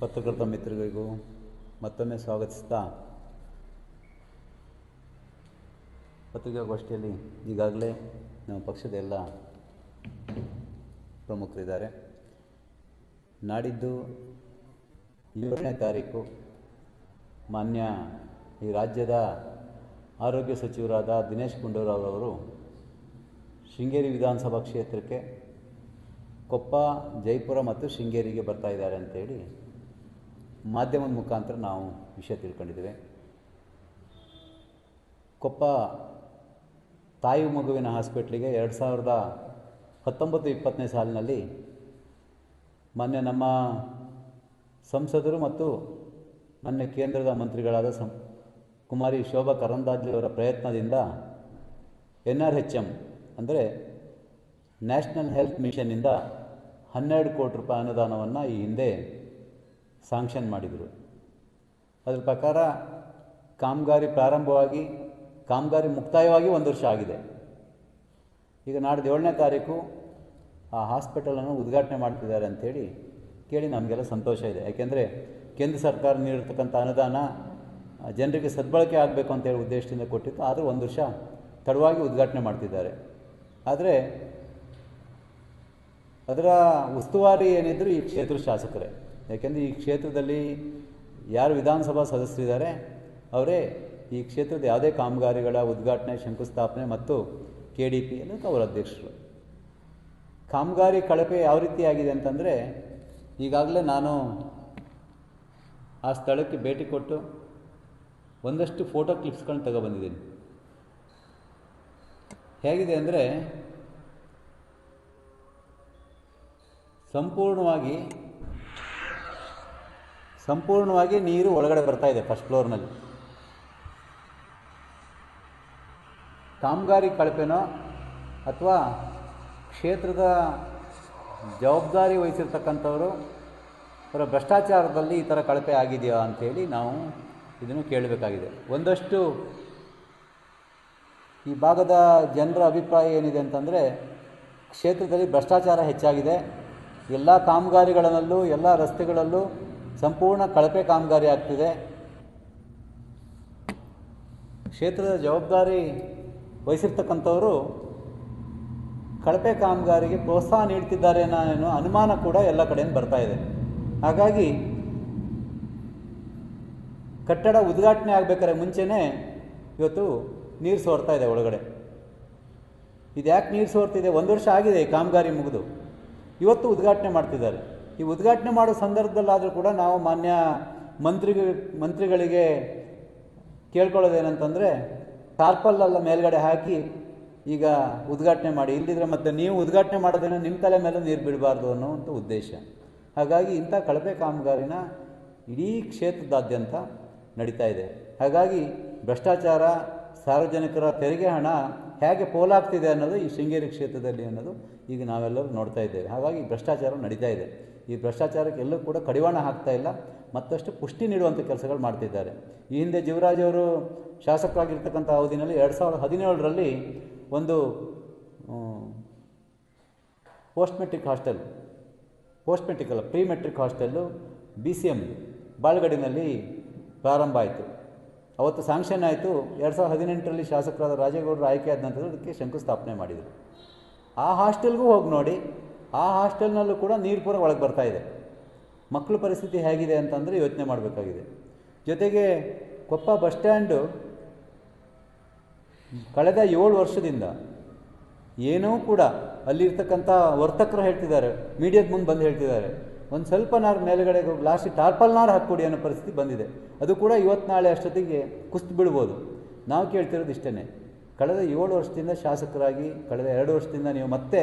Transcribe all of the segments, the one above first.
ಪತ್ರಕರ್ತ ಮಿತ್ರರಿಗೂ ಮತ್ತೊಮ್ಮೆ ಸ್ವಾಗತಿಸ್ತಾ ಪತ್ರಿಕಾಗೋಷ್ಠಿಯಲ್ಲಿ ಈಗಾಗಲೇ ನಮ್ಮ ಪಕ್ಷದ ಎಲ್ಲ ಪ್ರಮುಖರಿದ್ದಾರೆ. ನಾಡಿದ್ದು ಏಳನೇ ತಾರೀಕು. ಮಾನ್ಯ ಈ ರಾಜ್ಯದ ಆರೋಗ್ಯ ಸಚಿವರಾದ ದಿನೇಶ್ ಗುಂಡೂರಾವ್ ಅವರು ಶೃಂಗೇರಿ ವಿಧಾನಸಭಾ ಕ್ಷೇತ್ರಕ್ಕೆ ಕೊಪ್ಪ, ಜೈಪುರ ಮತ್ತು ಶೃಂಗೇರಿಗೆ ಬರ್ತಾ ಇದ್ದಾರೆ ಅಂತೇಳಿ ಮಾಧ್ಯಮದ ಮುಖಾಂತರ ನಾವು ವಿಷಯ ತಿಳ್ಕೊಂಡಿದ್ದೇವೆ. ಕೊಪ್ಪ ತಾಯಿ ಮಗುವಿನ ಹಾಸ್ಪಿಟ್ಲಿಗೆ ಎರಡು ಸಾವಿರದ ಹತ್ತೊಂಬತ್ತು ಇಪ್ಪತ್ತನೇ ಸಾಲಿನಲ್ಲಿ ಮೊನ್ನೆ ನಮ್ಮ ಸಂಸದರು ಮತ್ತು ಮೊನ್ನೆ ಕೇಂದ್ರದ ಮಂತ್ರಿಗಳಾದ ಸಂ ಕುಮಾರಿ ಶೋಭಾ ಕರಂದಾಜ್ಲಿಯವರ ಪ್ರಯತ್ನದಿಂದ ಎನ್ ಆರ್ ಎಚ್ ಎಂ ಅಂದರೆ ನ್ಯಾಷನಲ್ ಹೆಲ್ತ್ ಮಿಷನ್ನಿಂದ ಹನ್ನೆರಡು ಕೋಟಿ ರೂಪಾಯಿ ಅನುದಾನವನ್ನು ಈ ಹಿಂದೆ ಸಾಂಕ್ಷನ್ ಮಾಡಿದರು. ಅದರ ಪ್ರಕಾರ ಕಾಮಗಾರಿ ಪ್ರಾರಂಭವಾಗಿ, ಕಾಮಗಾರಿ ಮುಕ್ತಾಯವಾಗಿ ಒಂದು ವರ್ಷ ಆಗಿದೆ. ಈಗ ನಾಡಿದ ಏಳನೇ ತಾರೀಕು, ಆ ಹಾಸ್ಪಿಟಲನ್ನು ಉದ್ಘಾಟನೆ ಮಾಡ್ತಿದ್ದಾರೆ ಅಂಥೇಳಿ ಕೇಳಿ ನಮಗೆಲ್ಲ ಸಂತೋಷ ಇದೆ. ಯಾಕೆಂದರೆ ಕೇಂದ್ರ ಸರ್ಕಾರ ನೀಡಿರ್ತಕ್ಕಂಥ ಅನುದಾನ ಜನರಿಗೆ ಸದ್ಬಳಕೆ ಆಗಬೇಕು ಅಂತೇಳಿ ಉದ್ದೇಶದಿಂದ ಕೊಟ್ಟಿತ್ತು. ಆದರೂ ಒಂದು ವರ್ಷ ತಡವಾಗಿ ಉದ್ಘಾಟನೆ ಮಾಡ್ತಿದ್ದಾರೆ. ಆದರೆ ಅದರ ಉಸ್ತುವಾರಿ ಏನಿದ್ರು ಈ ಕ್ಷೇತ್ರ ಶಾಸಕರೇ. ಯಾಕೆಂದರೆ ಈ ಕ್ಷೇತ್ರದಲ್ಲಿ ಯಾರು ವಿಧಾನಸಭಾ ಸದಸ್ಯರಿದ್ದಾರೆ ಅವರೇ ಈ ಕ್ಷೇತ್ರದ ಯಾವುದೇ ಕಾಮಗಾರಿಗಳ ಉದ್ಘಾಟನೆ, ಶಂಕುಸ್ಥಾಪನೆ ಮತ್ತು ಕೆ ಡಿ ಪಿ ಅನ್ನೋದು ಅವರ ಅಧ್ಯಕ್ಷರು. ಕಾಮಗಾರಿ ಕಳಪೆ ಯಾವ ರೀತಿ ಆಗಿದೆ ಅಂತಂದರೆ, ಈಗಾಗಲೇ ನಾನು ಆ ಸ್ಥಳಕ್ಕೆ ಭೇಟಿ ಕೊಟ್ಟು ಒಂದಷ್ಟು ಫೋಟೋ ಕ್ಲಿಪ್ಸ್ಗಳನ್ನ ತಗೊಬಂದಿದ್ದೀನಿ. ಹೇಗಿದೆ ಅಂದರೆ, ಸಂಪೂರ್ಣವಾಗಿ ಸಂಪೂರ್ಣವಾಗಿ ನೀರು ಒಳಗಡೆ ಬರ್ತಾ ಇದೆ ಫಸ್ಟ್ ಫ್ಲೋರ್ನಲ್ಲಿ ಕಾಮಗಾರಿ ಕಳಪೆನೋ ಅಥವಾ ಕ್ಷೇತ್ರದ ಜವಾಬ್ದಾರಿ ವಹಿಸಿರ್ತಕ್ಕಂಥವರು ಅವರ ಭ್ರಷ್ಟಾಚಾರದಲ್ಲಿ ಈ ಥರ ಕಳಪೆ ಆಗಿದೆಯಾ ಅಂಥೇಳಿ ನಾವು ಇದನ್ನು ಕೇಳಬೇಕಾಗಿದೆ. ಒಂದಷ್ಟು ಈ ಭಾಗದ ಜನರ ಅಭಿಪ್ರಾಯ ಏನಿದೆ ಅಂತಂದರೆ, ಕ್ಷೇತ್ರದಲ್ಲಿ ಭ್ರಷ್ಟಾಚಾರ ಹೆಚ್ಚಾಗಿದೆ. ಎಲ್ಲ ಕಾಮಗಾರಿಗಳಲ್ಲೂ, ಎಲ್ಲ ರಸ್ತೆಗಳಲ್ಲೂ ಸಂಪೂರ್ಣ ಕಳಪೆ ಕಾಮಗಾರಿ ಆಗ್ತಿದೆ. ಕ್ಷೇತ್ರದ ಜವಾಬ್ದಾರಿ ವಹಿಸಿರ್ತಕ್ಕಂಥವರು ಕಳಪೆ ಕಾಮಗಾರಿಗೆ ಪ್ರೋತ್ಸಾಹ ನೀಡ್ತಿದ್ದಾರೆ ಅನ್ನೋ ಅನುಮಾನ ಕೂಡ ಎಲ್ಲ ಕಡೆಯಿಂದ ಬರ್ತಾ ಇದೆ. ಹಾಗಾಗಿ ಕಟ್ಟಡ ಉದ್ಘಾಟನೆ ಆಗಬೇಕಾದ್ರೆ ಮುಂಚೆನೇ ಇವತ್ತು ನೀರು ಸೋರ್ತಾ ಇದೆ ಒಳಗಡೆ. ಇದು ಯಾಕೆ ನೀರು ಸೋರ್ತಿದೆ? ಒಂದು ವರ್ಷ ಆಗಿದೆ ಈ ಕಾಮಗಾರಿ ಮುಗಿದು. ಇವತ್ತು ಉದ್ಘಾಟನೆ ಮಾಡ್ತಿದ್ದಾರೆ. ಈ ಉದ್ಘಾಟನೆ ಮಾಡೋ ಸಂದರ್ಭದಲ್ಲಾದರೂ ಕೂಡ ನಾವು ಮಾನ್ಯ ಮಂತ್ರಿ ಮಂತ್ರಿಗಳಿಗೆ ಕೇಳ್ಕೊಳ್ಳೋದೇನಂತಂದರೆ ಟಾರ್ಪಲ್ಲೆಲ್ಲ ಮೇಲ್ಗಡೆ ಹಾಕಿ ಈಗ ಉದ್ಘಾಟನೆ ಮಾಡಿ. ಇಲ್ಲದಿದ್ರೆ ಮತ್ತೆ ನೀವು ಉದ್ಘಾಟನೆ ಮಾಡೋದೇನೋ ನಿಮ್ಮ ತಲೆ ಮೇಲೆ ನೀರು ಬಿಡಬಾರ್ದು ಅನ್ನೋವಂಥ ಉದ್ದೇಶ. ಹಾಗಾಗಿ ಇಂಥ ಕಳಪೆ ಕಾಮಗಾರಿನ ಇಡೀ ಕ್ಷೇತ್ರದಾದ್ಯಂತ ನಡೀತಾ ಇದೆ. ಹಾಗಾಗಿ ಭ್ರಷ್ಟಾಚಾರ, ಸಾರ್ವಜನಿಕರ ತೆರಿಗೆ ಹಣ ಹೇಗೆ ಪೋಲಾಗ್ತಿದೆ ಅನ್ನೋದು ಈ ಶೃಂಗೇರಿ ಕ್ಷೇತ್ರದಲ್ಲಿ ಅನ್ನೋದು ಈಗ ನಾವೆಲ್ಲರೂ ನೋಡ್ತಾ ಇದ್ದೇವೆ. ಹಾಗಾಗಿ ಭ್ರಷ್ಟಾಚಾರ ನಡೀತಾ ಇದೆ. ಈ ಭ್ರಷ್ಟಾಚಾರಕ್ಕೆ ಎಲ್ಲೂ ಕೂಡ ಕಡಿವಾಣ ಹಾಕ್ತಾ ಇಲ್ಲ, ಮತ್ತಷ್ಟು ಪುಷ್ಟಿ ನೀಡುವಂಥ ಕೆಲಸಗಳು ಮಾಡ್ತಿದ್ದಾರೆ. ಈ ಹಿಂದೆ ಜೀವರಾಜ್ ಅವರು ಶಾಸಕರಾಗಿರ್ತಕ್ಕಂಥ ಅವಧಿನಲ್ಲಿ ಎರಡು ಸಾವಿರದ ಹದಿನೇಳರಲ್ಲಿ ಒಂದು post matric hostel, post matric ಅಲ್ಲ, pre matric hostel B C M ಬಾಳ್ಗಡಿನಲ್ಲಿ ಪ್ರಾರಂಭ ಆಯಿತು. ಅವತ್ತು ಸ್ಯಾಂಕ್ಷನ್ ಆಯಿತು. ಎರಡು ಸಾವಿರದ ಹದಿನೆಂಟರಲ್ಲಿ ಶಾಸಕರಾದ ರಾಜೇಗೌಡರು ಆಯ್ಕೆ ಆದ ನಂತರ ಅದಕ್ಕೆ ಶಂಕುಸ್ಥಾಪನೆ ಮಾಡಿದರು. ಆ ಹಾಸ್ಟೆಲ್ಗೂ ಹೋಗಿ ನೋಡಿ ಆ ಹಾಸ್ಟೆಲ್ನಲ್ಲೂ ಕೂಡ ನೀರು ಪೂರ ಒಳಗೆ ಬರ್ತಾ ಇದೆ. ಮಕ್ಕಳ ಪರಿಸ್ಥಿತಿ ಹೇಗಿದೆ ಅಂತಂದರೆ ಯೋಚನೆ ಮಾಡಬೇಕಾಗಿದೆ. ಜೊತೆಗೆ ಕೊಪ್ಪ ಬಸ್ ಸ್ಟ್ಯಾಂಡು ಕಳೆದ ಏಳು ವರ್ಷದಿಂದ ಏನೂ ಕೂಡ ಅಲ್ಲಿರ್ತಕ್ಕಂಥ ವರ್ತಕರು ಹೇಳ್ತಿದ್ದಾರೆ, ಮೀಡಿಯಾದ ಮುಂದೆ ಬಂದು ಹೇಳ್ತಿದ್ದಾರೆ, ಒಂದು ಸ್ವಲ್ಪ ನಾರು ಮೇಲುಗಡೆ ಲಾಸ್ಟಿಗೆ ಟಾರ್ಪಲ್ ನಾರು ಹಾಕ್ಕೊಡಿ ಅನ್ನೋ ಪರಿಸ್ಥಿತಿ ಬಂದಿದೆ. ಅದು ಕೂಡ ಇವತ್ತು ನಾಳೆ ಅಷ್ಟೊತ್ತಿಗೆ ಕುಸ್ತು ಬಿಡ್ಬೋದು. ನಾವು ಕೇಳ್ತಿರೋದು ಇಷ್ಟೇ ಕಳೆದ ಏಳು ವರ್ಷದಿಂದ ಶಾಸಕರಾಗಿ, ಕಳೆದ ಎರಡು ವರ್ಷದಿಂದ ನೀವು ಮತ್ತೆ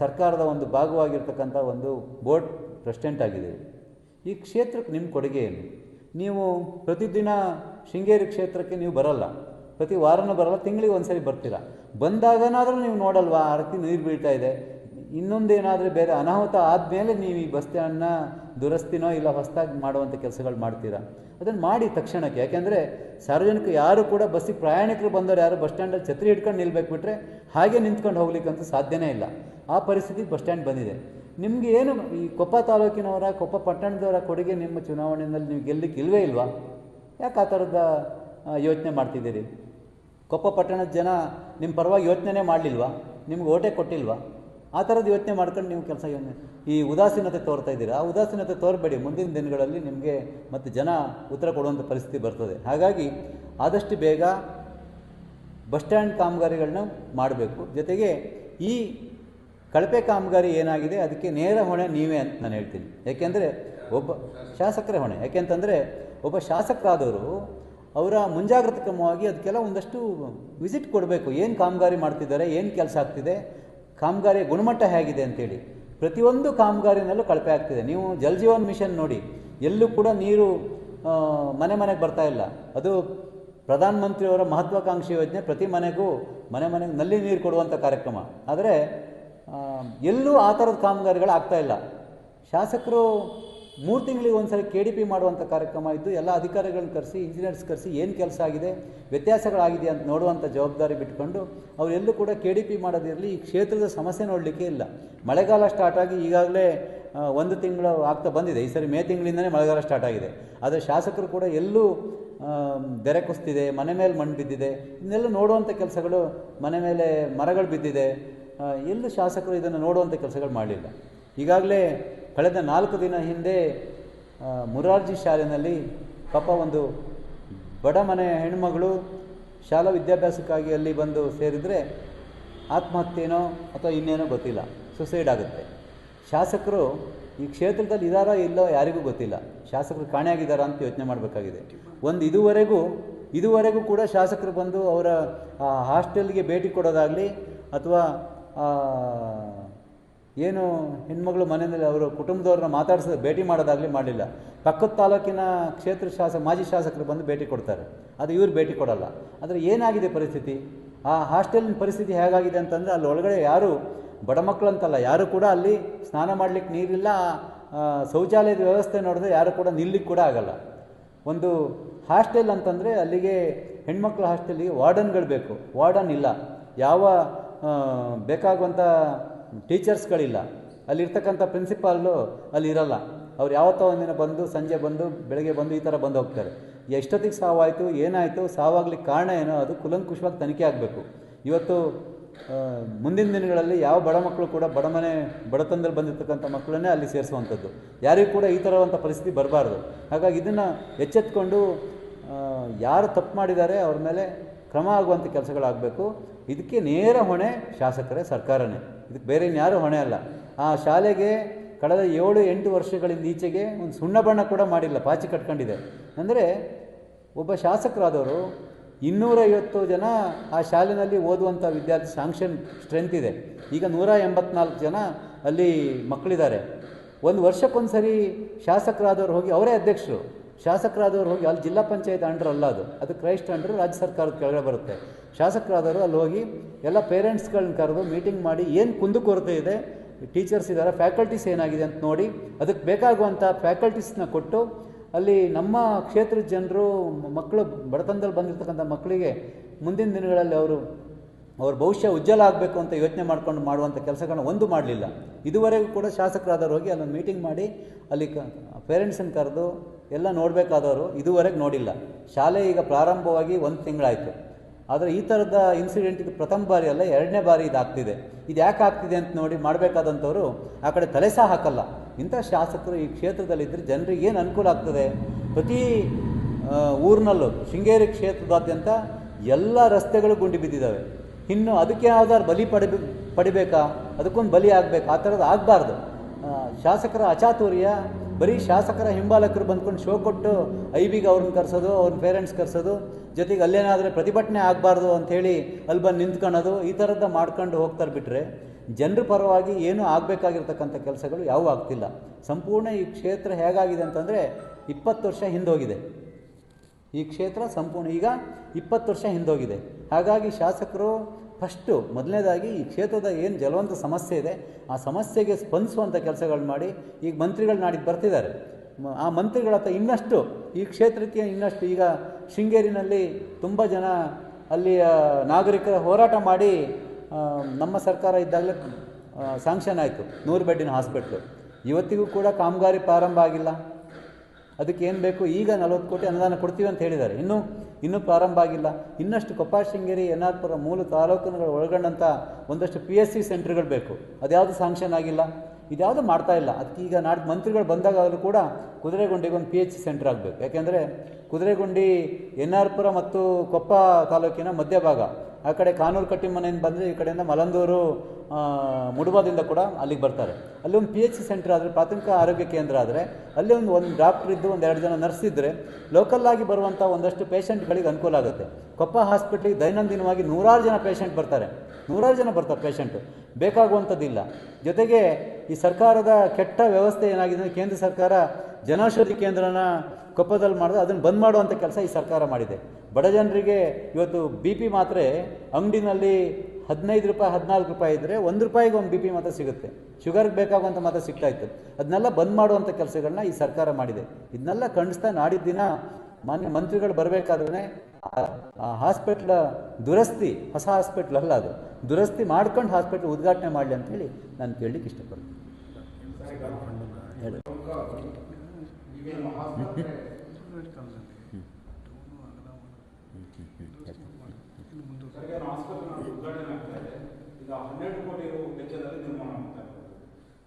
ಸರ್ಕಾರದ ಒಂದು ಭಾಗವಾಗಿರ್ತಕ್ಕಂಥ ಒಂದು ಬೋರ್ಡ್ ಪ್ರೆಸಿಡೆಂಟ್ ಆಗಿದ್ದೀರಿ ಈ ಕ್ಷೇತ್ರಕ್ಕೆ ನಿಮ್ಮ ಕೊಡುಗೆ ಏನು? ನೀವು ಪ್ರತಿದಿನ ಶೃಂಗೇರಿ ಕ್ಷೇತ್ರಕ್ಕೆ ನೀವು ಬರಲ್ಲ. ಪ್ರತಿ ವಾರನೂ ಬರಲ್ಲ, ತಿಂಗಳಿಗೆ ಒಂದು ಸರಿ ಬರ್ತೀರ? ಬಂದಾಗನಾದರೂ ನೀವು ನೋಡಲ್ವಾ? ಆ ರೀತಿ ನೀರು ಬೀಳ್ತಾ ಇದೆ. ಇನ್ನೊಂದೇನಾದರೂ ಬೇರೆ ಅನಾಹುತ ಆದಮೇಲೆ ನೀವು ಈ ಬಸ್ ಸ್ಟ್ಯಾಂಡ್ನ ದುರಸ್ತಿನೋ ಇಲ್ಲ ಹೊಸದಾಗಿ ಮಾಡುವಂಥ ಕೆಲಸಗಳು ಮಾಡ್ತೀರಾ? ಅದನ್ನು ಮಾಡಿ ತಕ್ಷಣಕ್ಕೆ. ಯಾಕೆಂದರೆ ಸಾರ್ವಜನಿಕ ಯಾರು ಕೂಡ ಬಸ್ಸಿಗೆ ಪ್ರಯಾಣಿಕರು ಬಂದವರು ಯಾರು ಬಸ್ ಸ್ಟ್ಯಾಂಡಲ್ಲಿ ಛತ್ರಿ ಹಿಡ್ಕೊಂಡು ನಿಲ್ಬೇಕು ಬಿಟ್ಟರೆ ಹಾಗೆ ನಿಂತ್ಕೊಂಡು ಹೋಗ್ಲಿಕ್ಕಂತೂ ಸಾಧ್ಯನೇ ಇಲ್ಲ. ಆ ಪರಿಸ್ಥಿತಿ ಬಸ್ ಸ್ಟ್ಯಾಂಡ್ ಬಂದಿದೆ. ನಿಮಗೆ ಏನು ಈ ಕೊಪ್ಪ ತಾಲೂಕಿನವರ, ಕೊಪ್ಪ ಪಟ್ಟಣದವರ ಕೊಡುಗೆ ನಿಮ್ಮ ಚುನಾವಣೆಯಲ್ಲಿ ನೀವು ಗೆಲ್ಲಕ್ಕೆ ಇಲ್ವೇ ಇಲ್ವಾ? ಯಾಕೆ ಆ ಥರದ ಯೋಚನೆ ಮಾಡ್ತಿದ್ದೀರಿ? ಕೊಪ್ಪ ಪಟ್ಟಣದ ಜನ ನಿಮ್ಮ ಪರವಾಗಿ ಯೋಚನೆ ಮಾಡಲಿಲ್ವಾ? ನಿಮ್ಗೆ ಓಟೆ ಕೊಟ್ಟಿಲ್ವಾ? ಆ ಥರದ ಯೋಚನೆ ಮಾಡ್ಕೊಂಡು ನೀವು ಕೆಲಸ ಈ ಉದಾಸೀನತೆ ತೋರ್ತಾ ಇದ್ದೀರಾ? ಆ ಉದಾಸೀನತೆ ತೋರಬೇಡಿ. ಮುಂದಿನ ದಿನಗಳಲ್ಲಿ ನಿಮಗೆ ಮತ್ತು ಜನ ಉತ್ತರ ಕೊಡುವಂಥ ಪರಿಸ್ಥಿತಿ ಬರ್ತದೆ. ಹಾಗಾಗಿ ಆದಷ್ಟು ಬೇಗ ಬಸ್ ಸ್ಟ್ಯಾಂಡ್ ಕಾಮಗಾರಿಗಳನ್ನ ಮಾಡಬೇಕು. ಜೊತೆಗೆ ಈ ಕಳಪೆ ಕಾಮಗಾರಿ ಏನಾಗಿದೆ, ಅದಕ್ಕೆ ನೇರ ಹೊಣೆ ನೀವೇ ಅಂತ ನಾನು ಹೇಳ್ತೀನಿ. ಯಾಕೆಂದರೆ ಒಬ್ಬ ಶಾಸಕರೇ ಹೊಣೆ. ಯಾಕೆಂತಂದರೆ ಒಬ್ಬ ಶಾಸಕರಾದವರು ಅವರ ಮುಂಜಾಗ್ರತಾ ಕ್ರಮವಾಗಿ ಅದಕ್ಕೆಲ್ಲ ಒಂದಷ್ಟು ವಿಸಿಟ್ ಕೊಡಬೇಕು. ಏನು ಕಾಮಗಾರಿ ಮಾಡ್ತಿದ್ದಾರೆ, ಏನು ಕೆಲಸ ಆಗ್ತಿದೆ, ಕಾಮಗಾರಿಯ ಗುಣಮಟ್ಟ ಹೇಗಿದೆ ಅಂತೇಳಿ. ಪ್ರತಿಯೊಂದು ಕಾಮಗಾರಿನಲ್ಲೂ ಕಳಪೆ ಆಗ್ತಿದೆ. ನೀವು ಜಲ್ ಜೀವನ್ ಮಿಷನ್ ನೋಡಿ, ಎಲ್ಲೂ ಕೂಡ ನೀರು ಮನೆ ಮನೆಗೆ ಬರ್ತಾ ಇಲ್ಲ. ಅದು ಪ್ರಧಾನಮಂತ್ರಿಯವರ ಮಹತ್ವಾಕಾಂಕ್ಷಿ ಯೋಜನೆ, ಪ್ರತಿ ಮನೆಗೂ ಮನೆ ಮನೆಗೆ ನಲ್ಲಿ ನೀರು ಕೊಡುವಂಥ ಕಾರ್ಯಕ್ರಮ. ಆದರೆ ಎಲ್ಲೂ ಆ ಥರದ ಕಾಮಗಾರಿಗಳು ಆಗ್ತಾ ಇಲ್ಲ. ಶಾಸಕರು ಮೂರು ತಿಂಗಳಿಗೆ ಒಂದ್ಸರಿ ಕೆ ಡಿ ಪಿ ಮಾಡುವಂಥ ಕಾರ್ಯಕ್ರಮ ಇದ್ದು ಎಲ್ಲ ಅಧಿಕಾರಿಗಳನ್ನ ಕರೆಸಿ ಇಂಜಿನಿಯರ್ಸ್ ಕರೆಸಿ ಏನು ಕೆಲಸ ಆಗಿದೆ, ವ್ಯತ್ಯಾಸಗಳಾಗಿದೆ ಅಂತ ನೋಡುವಂಥ ಜವಾಬ್ದಾರಿ ಬಿಟ್ಕೊಂಡು ಅವರೆಲ್ಲೂ ಕೂಡ ಕೆ ಡಿ ಪಿ ಮಾಡೋದಿರಲಿ ಈ ಕ್ಷೇತ್ರದ ಸಮಸ್ಯೆ ನೋಡಲಿಕ್ಕೆ ಇಲ್ಲ. ಮಳೆಗಾಲ ಸ್ಟಾರ್ಟ್ ಆಗಿ ಈಗಾಗಲೇ ಒಂದು ತಿಂಗಳು ಆಗ್ತಾ ಬಂದಿದೆ. ಈ ಸರಿ ಮೇ ತಿಂಗಳಿಂದನೇ ಮಳೆಗಾಲ ಸ್ಟಾರ್ಟ್ ಆಗಿದೆ. ಆದರೆ ಶಾಸಕರು ಕೂಡ ಎಲ್ಲೂ ಬೆರೆ ಕುಸ್ತಿದೆ, ಮನೆ ಮೇಲೆ ಮಣ್ಣು ಬಿದ್ದಿದೆ ಇದನ್ನೆಲ್ಲ ನೋಡುವಂಥ ಕೆಲಸಗಳು ಮನೆ ಮೇಲೆ ಮರಗಳು ಬಿದ್ದಿದೆ. ಎಲ್ಲೂ ಶಾಸಕರು ಇದನ್ನು ನೋಡುವಂಥ ಕೆಲಸಗಳು ಮಾಡಲಿಲ್ಲ. ಈಗಾಗಲೇ ಕಳೆದ ನಾಲ್ಕು ದಿನ ಹಿಂದೆ ಮುರಾರ್ಜಿ ಶಾಲೆಯಲ್ಲಿ ಪಾಪ ಒಂದು ಬಡ ಮನೆಯ ಹೆಣ್ಮಗಳು ಶಾಲಾ ವಿದ್ಯಾಭ್ಯಾಸಕ್ಕಾಗಿ ಅಲ್ಲಿ ಬಂದು ಸೇರಿದರೆ ಆತ್ಮಹತ್ಯೆನೋ ಅಥವಾ ಇನ್ನೇನೋ ಗೊತ್ತಿಲ್ಲ ಸುಸೈಡ್ ಆಗುತ್ತೆ. ಶಾಸಕರು ಈ ಕ್ಷೇತ್ರದಲ್ಲಿ ಇದ್ದಾರಾ ಇಲ್ಲೋ ಯಾರಿಗೂ ಗೊತ್ತಿಲ್ಲ. ಶಾಸಕರು ಕಾಣೆಯಾಗಿದ್ದಾರಾ ಅಂತ ಯೋಚನೆ ಮಾಡಬೇಕಾಗಿದೆ. ಒಂದು ಇದುವರೆಗೂ ಇದುವರೆಗೂ ಕೂಡ ಶಾಸಕರು ಬಂದು ಅವರ ಹಾಸ್ಟೆಲ್ಗೆ ಭೇಟಿ ಕೊಡೋದಾಗಲಿ ಅಥವಾ ಏನು ಹೆಣ್ಮಗಳು ಮನೆಯಲ್ಲಿ ಅವರು ಕುಟುಂಬದವ್ರನ್ನ ಮಾತಾಡಿಸ ಭೇಟಿ ಮಾಡೋದಾಗಲಿ ಮಾಡಲಿಲ್ಲ. ಪಕ್ಕದ ತಾಲೂಕಿನ ಕ್ಷೇತ್ರ ಶಾಸಕ, ಮಾಜಿ ಶಾಸಕರು ಬಂದು ಭೇಟಿ ಕೊಡ್ತಾರೆ. ಅದು ಇವ್ರು ಭೇಟಿ ಕೊಡಲ್ಲ. ಆದರೆ ಏನಾಗಿದೆ ಪರಿಸ್ಥಿತಿ? ಆ ಹಾಸ್ಟೆಲಿನ ಪರಿಸ್ಥಿತಿ ಹೇಗಾಗಿದೆ ಅಂತಂದರೆ ಅಲ್ಲಿ ಒಳಗಡೆ ಯಾರು ಬಡ ಮಕ್ಕಳಂತಲ್ಲ, ಯಾರು ಕೂಡ ಅಲ್ಲಿ ಸ್ನಾನ ಮಾಡಲಿಕ್ಕೆ ನೀರಿಲ್ಲ ಶೌಚಾಲಯದ ವ್ಯವಸ್ಥೆ ನೋಡಿದ್ರೆ ಯಾರು ಕೂಡ ನಿಲ್ಲಿಕ್ಕೆ ಕೂಡ ಆಗಲ್ಲ. ಒಂದು ಹಾಸ್ಟೆಲ್ ಅಂತಂದರೆ ಅಲ್ಲಿಗೆ ಹೆಣ್ಮಕ್ಳ ಹಾಸ್ಟೆಲಿಗೆ ವಾರ್ಡನ್ಗಳು ಬೇಕು. ವಾರ್ಡನ್ ಇಲ್ಲ. ಯಾವ ಬೇಕಾಗುವಂಥ ಟೀಚರ್ಸ್ಗಳಿಲ್ಲ. ಅಲ್ಲಿರ್ತಕ್ಕಂಥ ಪ್ರಿನ್ಸಿಪಾಲು ಅಲ್ಲಿರಲ್ಲ ಅವ್ರು ಯಾವತ್ತೋ ಒಂದಿನ ಬಂದು, ಸಂಜೆ ಬಂದು, ಬೆಳಗ್ಗೆ ಬಂದು ಈ ಥರ ಬಂದು ಹೋಗ್ತಾರೆ. ಎಷ್ಟೊತ್ತಿಗೆ ಸಾವಾಯಿತು, ಏನಾಯಿತು, ಸಾವಾಗ್ಲಿಕ್ಕೆ ಕಾರಣ ಏನೋ ಅದು ಕುಲಂಕುಷವಾಗಿ ತನಿಖೆ ಆಗಬೇಕು. ಇವತ್ತು ಮುಂದಿನ ದಿನಗಳಲ್ಲಿ ಯಾವ ಬಡ ಮಕ್ಕಳು ಕೂಡ ಬಡಮನೆ ಬಡತನದಲ್ಲಿ ಬಂದಿರತಕ್ಕಂಥ ಮಕ್ಕಳನ್ನೇ ಅಲ್ಲಿ ಸೇರಿಸುವಂಥದ್ದು. ಯಾರಿಗೂ ಕೂಡ ಈ ಥರವಂಥ ಪರಿಸ್ಥಿತಿ ಬರಬಾರ್ದು. ಹಾಗಾಗಿ ಇದನ್ನು ಎಚ್ಚೆತ್ಕೊಂಡು ಯಾರು ತಪ್ಪು ಮಾಡಿದ್ದಾರೆ ಅವ್ರ ಮೇಲೆ ಕ್ರಮ ಆಗುವಂಥ ಕೆಲಸಗಳಾಗಬೇಕು. ಇದಕ್ಕೆ ನೇರ ಹೊಣೆ ಶಾಸಕರೇ ಸರ್ಕಾರನೇ. ಇದಕ್ಕೆ ಬೇರೆ ಇನ್ಯಾರೂ ಹೊಣೆ ಅಲ್ಲ. ಆ ಶಾಲೆಗೆ ಕಳೆದ ಏಳು, ಎಂಟು ವರ್ಷಗಳಿಂದ ಈಚೆಗೆ ಒಂದು ಸುಣ್ಣ ಬಣ್ಣ ಕೂಡ ಮಾಡಿಲ್ಲ, ಪಾಚಿ ಕಟ್ಕೊಂಡಿದೆ. ಅಂದರೆ ಒಬ್ಬ ಶಾಸಕರಾದವರು ಇನ್ನೂರೈವತ್ತು ಜನ ಆ ಶಾಲೆಯಲ್ಲಿ ಓದುವಂಥ ವಿದ್ಯಾರ್ಥಿ ಸ್ಯಾಂಕ್ಷನ್ ಸ್ಟ್ರೆಂತ್ ಇದೆ. ಈಗ ನೂರ ಎಂಬತ್ನಾಲ್ಕು ಜನ ಅಲ್ಲಿ ಮಕ್ಕಳಿದ್ದಾರೆ. ಒಂದು ವರ್ಷಕ್ಕೊಂದು ಸರಿ ಶಾಸಕರಾದವರು ಹೋಗಿ ಅವರೇ ಅಧ್ಯಕ್ಷರು. ಶಾಸಕರಾದವ್ರು ಹೋಗಿ, ಅಲ್ಲಿ ಜಿಲ್ಲಾ ಪಂಚಾಯತ್ ಅಂಡರ್ ಅಲ್ಲ ಅದು. ಅದು ಕ್ರೈಸ್ಟ್ ಅಂಡರ್ ರಾಜ್ಯ ಸರ್ಕಾರದ ಕೆಳಗಡೆ ಬರುತ್ತೆ. ಶಾಸಕರಾದವರು ಅಲ್ಲಿ ಹೋಗಿ ಎಲ್ಲ ಪೇರೆಂಟ್ಸ್ಗಳನ್ನ ಕರೆದು ಮೀಟಿಂಗ್ ಮಾಡಿ ಏನು ಕುಂದು ಕೊರತೆ ಇದೆ, ಟೀಚರ್ಸ್ ಇದ್ದಾರೆ ಫ್ಯಾಕಲ್ಟೀಸ್ ಏನಾಗಿದೆ ಅಂತ ನೋಡಿ, ಅದಕ್ಕೆ ಬೇಕಾಗುವಂಥ ಫ್ಯಾಕಲ್ಟೀಸ್ನ ಕೊಟ್ಟು ಅಲ್ಲಿ ನಮ್ಮ ಕ್ಷೇತ್ರದ ಜನರು, ಮಕ್ಕಳು, ಬಡತನದಲ್ಲಿ ಬಂದಿರತಕ್ಕಂಥ ಮಕ್ಕಳಿಗೆ ಮುಂದಿನ ದಿನಗಳಲ್ಲಿ ಅವರು, ಅವ್ರ ಭವಿಷ್ಯ ಉಜ್ವಲ ಆಗಬೇಕು ಅಂತ ಯೋಚನೆ ಮಾಡ್ಕೊಂಡು ಮಾಡುವಂಥ ಕೆಲಸಗಳನ್ನ ಒಂದು ಮಾಡಲಿಲ್ಲ. ಇದುವರೆಗೂ ಕೂಡ ಶಾಸಕರಾದವರು ಹೋಗಿ ಅಲ್ಲೊಂದು ಮೀಟಿಂಗ್ ಮಾಡಿ ಅಲ್ಲಿ ಪೇರೆಂಟ್ಸನ್ನು ಕರೆದು ಎಲ್ಲ ನೋಡಬೇಕಾದವರು ಇದುವರೆಗೆ ನೋಡಿಲ್ಲ. ಶಾಲೆ ಈಗ ಪ್ರಾರಂಭವಾಗಿ ಒಂದು ತಿಂಗಳಾಯಿತು. ಆದರೆ ಈ ಥರದ ಇನ್ಸಿಡೆಂಟ್ ಇದು ಪ್ರಥಮ ಬಾರಿ ಅಲ್ಲ, ಎರಡನೇ ಬಾರಿ ಇದಾಗ್ತಿದೆ. ಇದು ಯಾಕೆ ಆಗ್ತಿದೆ ಅಂತ ನೋಡಿ ಮಾಡಬೇಕಾದಂಥವ್ರು ಆ ಕಡೆ ತಲೆ ಸಹ ಹಾಕಲ್ಲ. ಇಂಥ ಶಾಸಕರು ಈ ಕ್ಷೇತ್ರದಲ್ಲಿದ್ದರೆ ಜನರಿಗೆ ಏನು ಅನುಕೂಲ ಆಗ್ತದೆ? ಪ್ರತಿ ಊರಿನಲ್ಲೂ, ಶೃಂಗೇರಿ ಕ್ಷೇತ್ರದಾದ್ಯಂತ ಎಲ್ಲ ರಸ್ತೆಗಳು ಗುಂಡಿ ಬಿದ್ದಿದ್ದಾವೆ ಇನ್ನು ಅದಕ್ಕೆ ಯಾವ್ದಾದ್ರು ಬಲಿ ಪಡಿ ಪಡಿಬೇಕಾ? ಅದಕ್ಕೊಂದು ಬಲಿ ಆಗಬೇಕು. ಆ ಥರದ್ದು ಆಗಬಾರ್ದು. ಶಾಸಕರ ಅಚಾತುರ್ಯ ಬರೀ ಶಾಸಕರ ಹಿಂಬಾಲಕರು ಬಂದ್ಕೊಂಡು ಶೋ ಕೊಟ್ಟು ಐಬಿಗೆ ಅವ್ರನ್ನ ಕರೆಸೋದು ಅವ್ರ ಪೇರೆಂಟ್ಸ್ ಕರೆಸೋದು, ಜೊತೆಗೆ ಅಲ್ಲೇನಾದರೆ ಪ್ರತಿಭಟನೆ ಆಗಬಾರ್ದು ಅಂಥೇಳಿ ಅಲ್ಲಿ ಬಂದು ನಿಂತ್ಕೊಳ್ಳೋದು, ಈ ಥರದ್ದು ಮಾಡ್ಕೊಂಡು ಹೋಗ್ತಾರೆ ಬಿಟ್ಟರೆ ಜನರ ಪರವಾಗಿ ಏನೂ ಆಗಬೇಕಾಗಿರ್ತಕ್ಕಂಥ ಕೆಲಸಗಳು ಯಾವೂ ಆಗ್ತಿಲ್ಲ. ಸಂಪೂರ್ಣ ಈ ಕ್ಷೇತ್ರ ಹೇಗಾಗಿದೆ ಅಂತಂದರೆ ಇಪ್ಪತ್ತು ವರ್ಷ ಹಿಂದೋಗಿದೆ. ಈ ಕ್ಷೇತ್ರ ಸಂಪೂರ್ಣ ಈಗ ಇಪ್ಪತ್ತು ವರ್ಷ ಹಿಂದೋಗಿದೆ. ಹಾಗಾಗಿ ಶಾಸಕರು ಫಸ್ಟು ಮೊದಲನೇದಾಗಿ ಈ ಕ್ಷೇತ್ರದ ಏನು ಜಲವಂತ ಸಮಸ್ಯೆ ಇದೆ, ಆ ಸಮಸ್ಯೆಗೆ ಸ್ಪಂದಿಸುವಂಥ ಕೆಲಸಗಳು ಮಾಡಿ ಈಗ ಮಂತ್ರಿಗಳು ನಾಡಿದ್ದು ಬರ್ತಿದ್ದಾರೆ. ಆ ಮಂತ್ರಿಗಳ ಹತ್ರ ಇನ್ನಷ್ಟು, ಈ ಕ್ಷೇತ್ರಕ್ಕೆ ಇನ್ನಷ್ಟು, ಈಗ ಶೃಂಗೇರಿನಲ್ಲಿ ತುಂಬ ಜನ ಅಲ್ಲಿಯ ನಾಗರಿಕರ ಹೋರಾಟ ಮಾಡಿ ನಮ್ಮ ಸರ್ಕಾರ ಇದ್ದಾಗಲೇ ಸ್ಯಾಂಕ್ಷನ್ ಆಯಿತು, ನೂರು ಬೆಡ್ಡಿನ ಹಾಸ್ಪಿಟ್ಲು. ಇವತ್ತಿಗೂ ಕೂಡ ಕಾಮಗಾರಿ ಪ್ರಾರಂಭ ಆಗಿಲ್ಲ. ಅದಕ್ಕೆ ಏನು ಬೇಕು? ಈಗ ನಲವತ್ತು ಕೋಟಿ ಅನುದಾನ ಕೊಡ್ತೀವಿ ಅಂತ ಹೇಳಿದ್ದಾರೆ. ಇನ್ನೂ ಇನ್ನೂ ಪ್ರಾರಂಭ ಆಗಿಲ್ಲ. ಇನ್ನಷ್ಟು ಕೊಪ್ಪ ಶೃಂಗೇರಿ ಎನ್ ಆರ್ ಪುರ ಮೂಲ ತಾಲೂಕುಗಳು ಒಳಗೊಂಡಂಥ ಒಂದಷ್ಟು ಪಿ ಎಸ್ ಸಿ ಸೆಂಟ್ರ್ಗಳು ಬೇಕು. ಅದ್ಯಾವುದು ಸಾಂಕ್ಷನ್ ಆಗಿಲ್ಲ. ಇದ್ಯಾವುದು ಮಾಡ್ತಾ ಇಲ್ಲ. ಅದಕ್ಕೆ ಈಗ ನಾಡ್ದು ಮಂತ್ರಿಗಳು ಬಂದಾಗಲೂ ಕೂಡ ಕುದುರೆಗುಂಡಿಗೆ ಒಂದು ಪಿ ಎಚ್ ಸಿ ಸೆಂಟರ್ ಆಗಬೇಕು. ಯಾಕೆಂದರೆ ಕುದುರೆಗುಂಡಿ ಎನ್ ಆರ್ ಪುರ ಮತ್ತು ಕೊಪ್ಪ ತಾಲೂಕಿನ ಮಧ್ಯಭಾಗ. ಆ ಕಡೆ ಕಾನೂರು ಕಟ್ಟಿ ಮನೆಯಿಂದ ಬಂದರೆ ಈ ಕಡೆಯಿಂದ ಮಲಂದೂರು ಮುಡುಬಾದಿಂದ ಕೂಡ ಅಲ್ಲಿಗೆ ಬರ್ತಾರೆ. ಅಲ್ಲಿ ಒಂದು ಪಿ ಎಚ್ ಸಿ ಸೆಂಟರ್ ಆದರೆ, ಪ್ರಾಥಮಿಕ ಆರೋಗ್ಯ ಕೇಂದ್ರ ಆದರೆ, ಅಲ್ಲಿ ಒಂದು ಒಂದು ಡಾಕ್ಟ್ರ್ ಇದ್ದು ಒಂದು ಎರಡು ಜನ ನರ್ಸ್ ಇದ್ದರೆ ಲೋಕಲ್ಲಾಗಿ ಬರುವಂಥ ಒಂದಷ್ಟು ಪೇಷಂಟ್ಗಳಿಗೆ ಅನುಕೂಲ ಆಗುತ್ತೆ. ಕೊಪ್ಪ ಹಾಸ್ಪಿಟ್ಲಿಗೆ ದೈನಂದಿನವಾಗಿ ನೂರಾರು ಜನ ಪೇಷಂಟ್ ಬರ್ತಾರೆ. ನೂರಾರು ಜನ ಬರ್ತಾರೆ ಪೇಷಂಟು ಬೇಕಾಗುವಂಥದ್ದಿಲ್ಲ. ಜೊತೆಗೆ ಈ ಸರ್ಕಾರದ ಕೆಟ್ಟ ವ್ಯವಸ್ಥೆ ಏನಾಗಿದೆ ಕೇಂದ್ರ ಸರ್ಕಾರ ಜನೌಷಧಿ ಕೇಂದ್ರನ ಕೊಪ್ಪದಲ್ಲಿ ಮಾಡಿದ್ರೆ ಅದನ್ನು ಬಂದ್ ಮಾಡುವಂಥ ಕೆಲಸ ಈ ಸರ್ಕಾರ ಮಾಡಿದೆ. ಬಡ ಜನರಿಗೆ ಇವತ್ತು ಬಿ ಪಿ ಮಾತ್ರೆ ಅಂಗಡಿನಲ್ಲಿ ಹದಿನೈದು ರೂಪಾಯಿ ಹದಿನಾಲ್ಕು ರೂಪಾಯಿ ಇದ್ದರೆ ಒಂದು ರೂಪಾಯಿಗೆ ಒಂದು ಬಿ ಪಿ ಮಾತ್ರ ಸಿಗುತ್ತೆ. ಶುಗರ್ಗೆ ಬೇಕಾಗುವಂಥ ಮಾತ್ರ ಸಿಗ್ತಾ ಇತ್ತು. ಅದನ್ನೆಲ್ಲ ಬಂದ್ ಮಾಡುವಂಥ ಕೆಲಸಗಳನ್ನ ಈ ಸರ್ಕಾರ ಮಾಡಿದೆ. ಇದನ್ನೆಲ್ಲ ಖಂಡಿಸ್ತಾ ನಾಡಿದ್ದ ದಿನ ಮಾನ್ಯ ಮಂತ್ರಿಗಳು ಬರಬೇಕಾದ್ರೆ ಆ ಹಾಸ್ಪಿಟ್ಲ ದುರಸ್ತಿ ಹೊಸ ಹಾಸ್ಪಿಟ್ಲ್ ಅಲ್ಲ ಅದು. ದುರಸ್ತಿ ಮಾಡ್ಕೊಂಡು ಹಾಸ್ಪಿಟ್ಲ್ ಉದ್ಘಾಟನೆ ಮಾಡಲಿ ಅಂತೇಳಿ ನಾನು ಕೇಳಲಿಕ್ಕೆ ಇಷ್ಟಪಡ್ತೀನಿ. ಹೇಳಿ. ಹನ್ನೆರಡು ಕೋಟಿ ರು ವೆಚ್ಚದಲ್ಲಿ ನಿರ್ಮಾಣ ಮಾಡ್ತಾ ಇರೋದು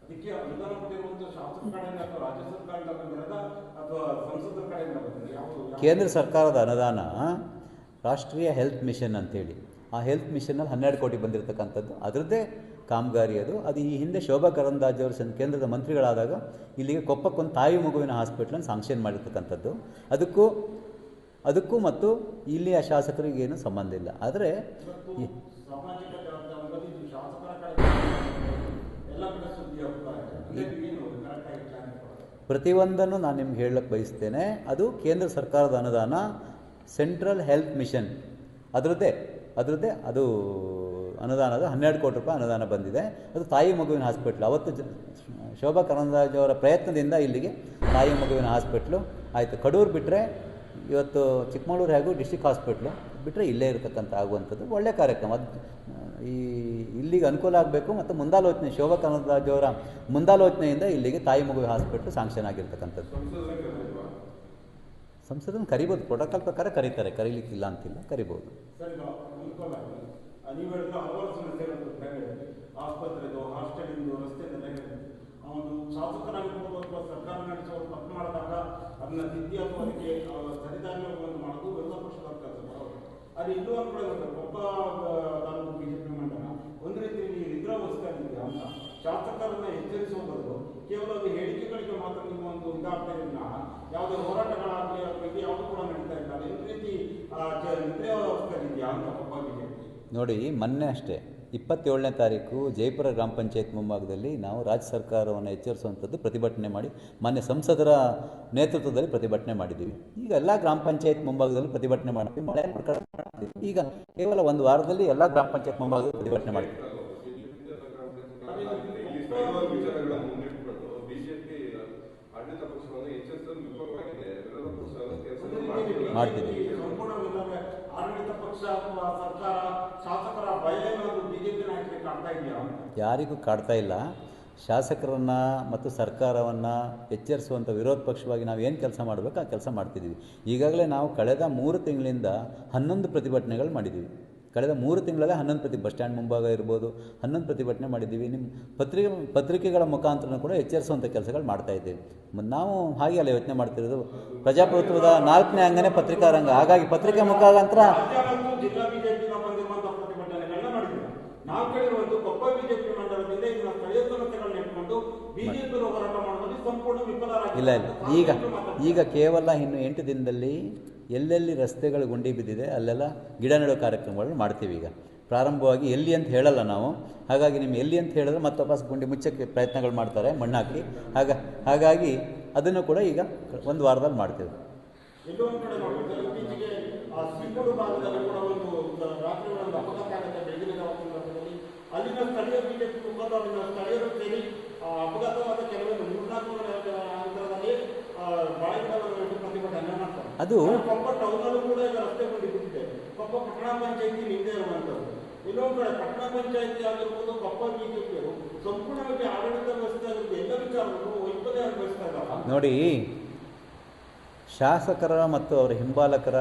ಅದಕ್ಕೆ ಅನುದಾನ ಕೊಟ್ಟಿರುವಂತ ಶಾಸಕ ಕಡೆಯಿಂದ ಅಥವಾ ರಾಜ್ಯ ಸರ್ಕಾರದಿಂದ ಬಂದಿರೋದ ಅಥವಾ ಸಂಸದರ ಕಡೆಯಿಂದ ಬಂದಿದೆ ಯಾವುದು ಕೇಂದ್ರ ಸರ್ಕಾರದ ಅನುದಾನ ರಾಷ್ಟ್ರೀಯ ಹೆಲ್ತ್ ಮಿಷನ್ ಅಂತೇಳಿ. ಆ ಹೆಲ್ತ್ ಮಿಷನ್ನಲ್ಲಿ ಹನ್ನೆರಡು ಕೋಟಿ ಬಂದಿರತಕ್ಕಂಥದ್ದು. ಅದರದ್ದೇ ಕಾಮಗಾರಿ ಅದು. ಅದು ಈ ಹಿಂದೆ ಶೋಭಾ ಕರಂದಾಜ್ ಅವರು ಕೇಂದ್ರದ ಮಂತ್ರಿಗಳಾದಾಗ ಇಲ್ಲಿಗೆ ಕೊಪ್ಪಕ್ಕೊಂದು ತಾಯಿ ಮಗುವಿನ ಹಾಸ್ಪಿಟ್ಲನ್ನು ಸಾಂಕ್ಷನ್ ಮಾಡಿರ್ತಕ್ಕಂಥದ್ದು. ಅದಕ್ಕೂ ಅದಕ್ಕೂ ಮತ್ತು ಇಲ್ಲಿಯ ಶಾಸಕರಿಗೆ ಏನು ಸಂಬಂಧ ಇಲ್ಲ. ಆದರೆ ಪ್ರತಿಯೊಂದನ್ನು ನಾನು ನಿಮ್ಗೆ ಹೇಳಕ್ಕೆ ಬಯಸ್ತೇನೆ. ಅದು ಕೇಂದ್ರ ಸರ್ಕಾರದ ಅನುದಾನ ಸೆಂಟ್ರಲ್ ಹೆಲ್ತ್ ಮಿಷನ್ ಅದರದ್ದೇ ಅದರದ್ದೇ, ಅದು ಅನುದಾನದ ಹನ್ನೆರಡು ಕೋಟಿ ರೂಪಾಯಿ ಅನುದಾನ ಬಂದಿದೆ. ಅದು ತಾಯಿ ಮಗುವಿನ ಹಾಸ್ಪಿಟ್ಲು. ಅವತ್ತು ಶೋಭಾ ಕರಂದ್ಲಾಜೆ ಅವರ ಪ್ರಯತ್ನದಿಂದ ಇಲ್ಲಿಗೆ ತಾಯಿ ಮಗುವಿನ ಹಾಸ್ಪಿಟ್ಲು ಆಯಿತು. ಕಡೂರು ಬಿಟ್ಟರೆ ಇವತ್ತು ಚಿಕ್ಕಮಗಳೂರು ಹಾಗೂ ಡಿಸ್ಟಿಕ್ ಹಾಸ್ಪಿಟ್ಲು ಬಿಟ್ಟರೆ ಇಲ್ಲೇ ಇರತಕ್ಕಂಥ ಆಗುವಂಥದ್ದು ಒಳ್ಳೆಯ ಕಾರ್ಯಕ್ರಮ. ಅದು, ಈ, ಇಲ್ಲಿಗೆ ಅನುಕೂಲ ಆಗಬೇಕು ಮತ್ತು ಮುಂದಾಲೋಚನೆ, ಶೋಭಾ ಕರಂದ್ಲಾಜೆ ಅವರ ಮುಂದಾಲೋಚನೆಯಿಂದ ಇಲ್ಲಿಗೆ ತಾಯಿ ಮಗುವಿನ ಹಾಸ್ಪಿಟ್ಲು ಸಾಂಕ್ಷನ್ ಆಗಿರ್ತಕ್ಕಂಥದ್ದು. ಸಂಸದನ್ನು ಕರಿಬೋದು. ಪ್ರೋಟೋಕಾಲ್ ಪ್ರಕಾರ ಕರೀತಾರೆ. ಕರೀಲಿಕ್ಕಿಲ್ಲ ಅಂತಿಲ್ಲ, ಕರಿಬೋದು. ನೀವು ಹೇಳಿದ ಹಲವಾರು ಸಮಸ್ಯೆಗಳು ಬೇರೆ ಆಸ್ಪತ್ರೆದು ಹಾಸ್ಟೆಲಿಂದು ರಸ್ತೆದೆಲ್ಲ ಹೇಳಿದೆ ಆ ಒಂದು ಶಾಸಕರಾಗಿ ಅಥವಾ ಸರ್ಕಾರ ನಡೆಸುವ ತಪ್ಪು ಮಾಡಿದಾಗ ಅದನ್ನ ತಿದ್ದಿ ಅಥವಾ ಅದಕ್ಕೆ ಆ, ಸರಿದಾರಿ ಒಂದು ಮಾಡೋದು ವಿರೋಧ ಪಕ್ಷದ ಕೆಲಸ. ಅದು ಇನ್ನೂ ಒಂದು ಕಡೆ ಆ, ತಾಲೂಕು ಬಿಜೆಪಿ ಮಂಡಲ ಒಂದು ರೀತಿಯಲ್ಲಿ ನಿದ್ರಾವಸ್ಥೆ ಇದೆಯಾ ಅಂತ. ಶಾಸಕರನ್ನ ಎಚ್ಚರಿಸುವ ಬದಲು ಕೇವಲ ಅದು ಹೇಳಿಕೆಗಳಿಗೆ ಮಾತ್ರ ನಿಮ್ಮ ಒಂದು ಇದಾಗ್ತಾ ಇಲ್ಲ ಯಾವುದೇ ಹೋರಾಟಗಳಾಗಲಿ ಅದ್ರ ಬಗ್ಗೆ ಯಾವುದು ಕೂಡ ನಡೀತಾ ಇಲ್ಲ. ಒಂದು ರೀತಿ ನಿದ್ರಾವಸ್ಥೆ ಇದೆಯಾ ಅಂತ. ನೋಡಿ, ಮೊನ್ನೆ ಅಷ್ಟೇ, ಇಪ್ಪತ್ತೇಳನೇ ತಾರೀಕು ಜಯಪುರ ಗ್ರಾಮ ಪಂಚಾಯತ್ ಮುಂಭಾಗದಲ್ಲಿ ನಾವು ರಾಜ್ಯ ಸರ್ಕಾರವನ್ನು ಎಚ್ಚರಿಸುವಂಥದ್ದು ಪ್ರತಿಭಟನೆ ಮಾಡಿ, ಮೊನ್ನೆ ಸಂಸದರ ನೇತೃತ್ವದಲ್ಲಿ ಪ್ರತಿಭಟನೆ ಮಾಡಿದ್ದೀವಿ. ಈಗ ಎಲ್ಲ ಗ್ರಾಮ ಪಂಚಾಯತ್ ಮುಂಭಾಗದಲ್ಲಿ ಪ್ರತಿಭಟನೆ ಮಾಡ್ತೀವಿ ಮಳೆ ಮಾಡ್ತೀವಿ. ಈಗ ಕೇವಲ ಒಂದು ವಾರದಲ್ಲಿ ಎಲ್ಲ ಗ್ರಾಮ ಪಂಚಾಯತ್ ಮುಂಭಾಗದಲ್ಲಿ ಪ್ರತಿಭಟನೆ ಮಾಡ್ತೀವಿ. ಹಲವಾರು ವಿಚಾರಗಳನ್ನು ಮುಂದಿಟ್ಟುಕೊಂಡು ಬಿಜೆಪಿ ಆಡಳಿತ ಪಕ್ಷವನ್ನು ಎಚ್ಚರಿಸಲು ವಿಫಲವಾಗಿದೆ ವಿರೋಧ ಪಕ್ಷವನ್ನು ಕೆಲಸ ಮಾಡ್ತಿಲ್ಲ ಮಾಡ್ತಿದ್ದೀವಿ. ಸಂಪೂರ್ಣವಿಲ್ಲದೆ ಆಡಳಿತ ಪಕ್ಷ ಅಥವಾ ಸರ್ಕಾರ ಶಾಸಕರ ಭಯ ಏನಾದ್ರು ಬಿಜೆಪಿ ನಾಯಕರಿಗೆ ಕಾಡ್ತಾ ಇದೆಯಾ ಅಂತ ಯಾರಿಗೂ ಕಾಡ್ತಾ ಇಲ್ಲ. ಶಾಸಕರನ್ನು ಮತ್ತು ಸರ್ಕಾರವನ್ನು ಎಚ್ಚರಿಸುವಂಥ ವಿರೋಧ ಪಕ್ಷವಾಗಿ ನಾವು ಏನು ಕೆಲಸ ಮಾಡಬೇಕು ಆ ಕೆಲಸ ಮಾಡ್ತಿದ್ದೀವಿ ಈಗಾಗಲೇ ನಾವು ಕಳೆದ ಮೂರು ತಿಂಗಳಿಂದ ಹನ್ನೊಂದು ಪ್ರತಿಭಟನೆಗಳು ಮಾಡಿದ್ದೀವಿ ಕಳೆದ ಮೂರು ತಿಂಗಳಲ್ಲೇ ಹನ್ನೊಂದು ಪ್ರತಿ ಬಸ್ ಸ್ಟ್ಯಾಂಡ್ ಮುಂಭಾಗ ಇರ್ಬೋದು ಹನ್ನೊಂದು ಪ್ರತಿಭಟನೆ ಮಾಡಿದ್ದೀವಿ ನಿಮ್ಮ ಪತ್ರಿಕೆ ಪತ್ರಿಕೆಗಳ ಮುಖಾಂತರ ಕೂಡ ಎಚ್ಚರಿಸುವಂಥ ಕೆಲಸಗಳು ಮಾಡ್ತಾ ಇದ್ದೀವಿ. ನಾವು ಹಾಗೆ ಅಲ್ಲ ಯೋಚನೆ ಮಾಡ್ತಿರೋದು. ಪ್ರಜಾಪ್ರಭುತ್ವದ ನಾಲ್ಕನೇ ಅಂಗನೇ ಪತ್ರಿಕಾ ರಂಗ ಹಾಗಾಗಿ ಪತ್ರಿಕೆ ಮುಖಾಂತರ ರಾಜ್ಯ ಮತ್ತು ಜಿಲ್ಲಾ ಬಿಜೆಪಿಯಿಂದ ಬಂದಿರುವಂತಹ ಪ್ರತಿಭಟನೆಗಳನ್ನ ಮಾಡಿದ್ದೀರಾ ನಾವು ಒಂದು ಕೊಪ್ಪ ಬಿಜೆಪಿ ಮಂಡಲದಿಂದ ಇದನ್ನ ಸ್ಥಳೀಯ ಸಮಸ್ಯೆಗಳನ್ನ ಇಟ್ಕೊಂಡು ಬಿಜೆಪಿ ಹೋರಾಟ ಮಾಡುವಲ್ಲಿ ಸಂಪೂರ್ಣ ವಿಫಲರಾಗಿದೆ ಇಲ್ಲ ಇಲ್ಲ. ಈಗ ಈಗ ಕೇವಲ ಇನ್ನು ಎಂಟು ದಿನದಲ್ಲಿ ಎಲ್ಲೆಲ್ಲಿ ರಸ್ತೆಗಳು ಗುಂಡಿ ಬಿದ್ದಿದೆ ಅಲ್ಲೆಲ್ಲ ಗಿಡ ನೆಡೋ ಕಾರ್ಯಕ್ರಮಗಳನ್ನು ಮಾಡ್ತೀವಿ ಈಗ. ಪ್ರಾರಂಭವಾಗಿ ಎಲ್ಲಿ ಅಂತ ಹೇಳಲ್ಲ ನಾವು. ಹಾಗಾಗಿ ನಿಮ್ಗೆ ಎಲ್ಲಿ ಅಂತ ಹೇಳಿದ್ರೆ ಮತ್ತೆ ವಾಪಸ್ ಗುಂಡಿ ಮುಚ್ಚಕ್ಕೆ ಪ್ರಯತ್ನಗಳು ಮಾಡ್ತಾರೆ ಮಣ್ಣಾಕಿ. ಹಾಗ ಹಾಗಾಗಿ ಅದನ್ನು ಕೂಡ ಈಗ ಒಂದು ವಾರದಲ್ಲಿ ಮಾಡ್ತೀವಿ. ಭಾಗದಲ್ಲಿ ಕೂಡ ಒಂದು ಅಲ್ಲಿನ ಸ್ಥಳೀಯ ಬಿಜೆಪಿ ಮುಖಂಡರು ಅಲ್ಲಿನ ಸ್ಥಳೀಯರು ಸೇರಿ ಅಪಘಾತವಾದ ಕೆಲವೊಂದು ಮೂರ್ನಾಲ್ಕು ಅಂತರದಲ್ಲಿ ಇಟ್ಟು ಪ್ರತಿಭಟನೆ ಮಾಡ್ತಾರೆ. ಅದು ಕೊಪ್ಪ ಟೌನಲ್ಲೂ ಕೂಡ ಈಗ ರಸ್ತೆ ಬಂದು ಬಿದ್ದಿದೆ ಕೊಪ್ಪ ಪಟ್ಟಣ ಪಂಚಾಯತಿ ನಿಂದೆ ಇರುವಂಥದ್ದು. ಇನ್ನೊಂದು ಕಡೆ ಪಟ್ಟಣ ಪಂಚಾಯತಿ ಆಗಿರ್ಬೋದು ಕೊಪ್ಪ ಬಿಜೆಪಿಯವರು ಸಂಪೂರ್ಣವಾಗಿ ಆಡಳಿತ ವ್ಯವಸ್ಥೆ ಆಗಿರ್ಬೋದು ಎಲ್ಲ ವಿಚಾರವನ್ನು ವೈಫಲ್ಯ ಅನುಭವಿಸ್ತಾ ಇದ್ದಾರೆ. ನೋಡಿ ಶಾಸಕರ ಮತ್ತು ಅವರ ಹಿಂಬಾಲಕರ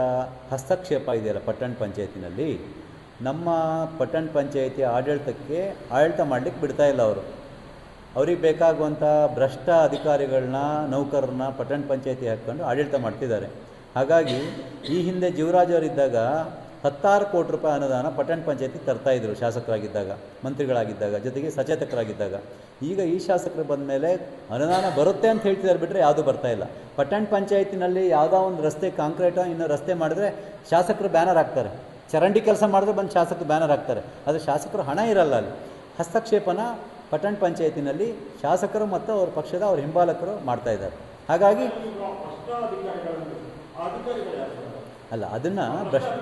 ಹಸ್ತಕ್ಷೇಪ ಇದೆಯಲ್ಲ ಪಟ್ಟಣ ಪಂಚಾಯತಿನಲ್ಲಿ. ನಮ್ಮ ಪಟ್ಟಣ ಪಂಚಾಯಿತಿ ಆಡಳಿತಕ್ಕೆ ಆಡಳಿತ ಮಾಡಲಿಕ್ಕೆ ಬಿಡ್ತಾ ಇಲ್ಲ ಅವರು. ಅವ್ರಿಗೆ ಬೇಕಾಗುವಂಥ ಭ್ರಷ್ಟ ಅಧಿಕಾರಿಗಳನ್ನ ನೌಕರರನ್ನ ಪಟ್ಟಣ ಪಂಚಾಯಿತಿ ಹಾಕ್ಕೊಂಡು ಆಡಳಿತ ಮಾಡ್ತಿದ್ದಾರೆ. ಹಾಗಾಗಿ ಈ ಹಿಂದೆ ಜೀವರಾಜ್ ಅವರಿದ್ದಾಗ ಹತ್ತಾರು ಕೋಟಿ ರೂಪಾಯಿ ಅನುದಾನ ಪಟ್ಟಣ ಪಂಚಾಯಿತಿ ತರ್ತಾಯಿದ್ರು ಶಾಸಕರಾಗಿದ್ದಾಗ, ಮಂತ್ರಿಗಳಾಗಿದ್ದಾಗ, ಜೊತೆಗೆ ಸಚೇತಕರಾಗಿದ್ದಾಗ. ಈಗ ಈ ಶಾಸಕರು ಬಂದ ಮೇಲೆ ಅನುದಾನ ಬರುತ್ತೆ ಅಂತ ಹೇಳ್ತಿದ್ದಾರೆ ಬಿಟ್ಟರೆ ಯಾವುದೂ ಬರ್ತಾ ಇಲ್ಲ. ಪಟ್ಟಣ ಪಂಚಾಯಿತಿನಲ್ಲಿ ಯಾವುದೋ ಒಂದು ರಸ್ತೆ, ಕಾಂಕ್ರೀಟೋ ಇನ್ನೂ ರಸ್ತೆ ಮಾಡಿದ್ರೆ ಶಾಸಕರು ಬ್ಯಾನರ್ ಹಾಕ್ತಾರೆ. ಚರಂಡಿ ಕೆಲಸ ಮಾಡಿದ್ರೆ ಬಂದು ಶಾಸಕರು ಬ್ಯಾನರ್ ಹಾಕ್ತಾರೆ. ಆದರೆ ಶಾಸಕರು ಹಣ ಇರಲ್ಲ ಅಲ್ಲಿ. ಹಸ್ತಕ್ಷೇಪನ ಪಟ್ಟಣ ಪಂಚಾಯತಿನಲ್ಲಿ ಶಾಸಕರು ಮತ್ತು ಅವ್ರ ಪಕ್ಷದ ಅವ್ರ ಹಿಂಬಾಲಕರು ಮಾಡ್ತಾ ಇದ್ದಾರೆ. ಹಾಗಾಗಿ? ಅಲ್ಲ, ಅದನ್ನು ಭ್ರಷ್ಟ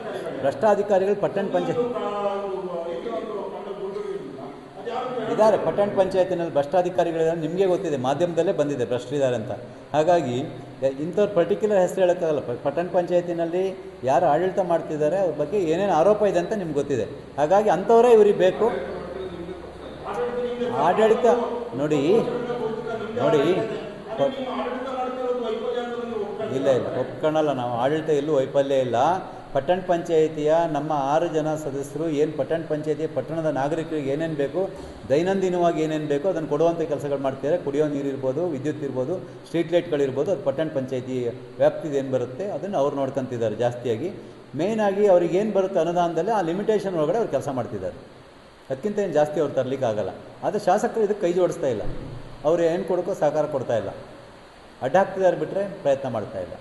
ಭ್ರಷ್ಟಾಧಿಕಾರಿಗಳು ಪಟ್ಟಣ ಪಂಚಾಯತ್ ಇದ್ದಾರೆ ಪಟ್ಟಣ ಪಂಚಾಯತಿನಲ್ಲಿ ಭ್ರಷ್ಟಾಧಿಕಾರಿಗಳಿದ್ದಾರೆ, ನಿಮಗೆ ಗೊತ್ತಿದೆ, ಮಾಧ್ಯಮದಲ್ಲೇ ಬಂದಿದೆ ಭ್ರಷ್ಟರಿದ್ದಾರೆ ಅಂತ. ಹಾಗಾಗಿ ಇಂಥವ್ರ ಪರ್ಟಿಕ್ಯುಲರ್ ಹೆಸರು ಹೇಳೋಕ್ಕಾಗಲ್ಲ. ಪಟ್ಟಣ ಪಂಚಾಯತಿನಲ್ಲಿ ಯಾರು ಆಡಳಿತ ಮಾಡ್ತಿದ್ದಾರೆ, ಅವ್ರ ಬಗ್ಗೆ ಏನೇನು ಆರೋಪ ಇದೆ ಅಂತ ನಿಮ್ಗೆ ಗೊತ್ತಿದೆ. ಹಾಗಾಗಿ ಅಂಥವರೇ ಇವ್ರಿಗೆ ಬೇಕು. ಆಡಳಿತ, ನೋಡಿ ನೋಡಿ ಇಲ್ಲ ಇಲ್ಲ ಒಪ್ಕೊಳ್ಳಲ್ಲ ನಾವು. ಆಡಳಿತ ಎಲ್ಲೂ ವೈಫಲ್ಯ ಇಲ್ಲ. ಪಟ್ಟಣ ಪಂಚಾಯಿತಿಯ ನಮ್ಮ ಆರು ಜನ ಸದಸ್ಯರು ಏನು ಪಟ್ಟಣ ಪಂಚಾಯಿತಿ ಪಟ್ಟಣದ ನಾಗರಿಕರಿಗೆ ಏನೇನು ಬೇಕು, ದೈನಂದಿನವಾಗಿ ಏನೇನು ಬೇಕು, ಅದನ್ನು ಕೊಡುವಂಥ ಕೆಲಸಗಳು ಮಾಡ್ತಿದ್ದಾರೆ ಕುಡಿಯೋ ನೀರು ಇರ್ಬೋದು, ವಿದ್ಯುತ್ ಇರ್ಬೋದು, ಸ್ಟ್ರೀಟ್ ಲೈಟ್ಗಳಿರ್ಬೋದು ಅದು ಪಟ್ಟಣ ಪಂಚಾಯಿತಿ ವ್ಯಾಪ್ತಿದು ಏನು ಬರುತ್ತೆ ಅದನ್ನು ಅವ್ರು ನೋಡ್ಕೊತಿದ್ದಾರೆ ಜಾಸ್ತಿಯಾಗಿ. ಮೇಯ್ನಾಗಿ ಅವ್ರಿಗೆ ಏನು ಬರುತ್ತೆ ಅನುದಾನದಲ್ಲಿ ಆ ಲಿಮಿಟೇಷನ್ ಒಳಗಡೆ ಅವ್ರು ಕೆಲಸ ಮಾಡ್ತಿದ್ದಾರೆ ಅದಕ್ಕಿಂತ ಏನು ಜಾಸ್ತಿ ಅವ್ರು ತರಲಿಕ್ಕೆ ಆಗಲ್ಲ. ಆದರೆ ಶಾಸಕರು ಇದಕ್ಕೆ ಕೈ ಜೋಡಿಸ್ತಾ ಇಲ್ಲ. ಅವ್ರು ಏನು ಕೊಡೋಕ್ಕೂ ಸಹಕಾರ ಕೊಡ್ತಾ ಇಲ್ಲ. ಅಡ್ಡ ಹಾಕ್ತಿದ್ದಾರೆ ಬಿಟ್ಟರೆ ಪ್ರಯತ್ನ ಮಾಡ್ತಾ ಇಲ್ಲ.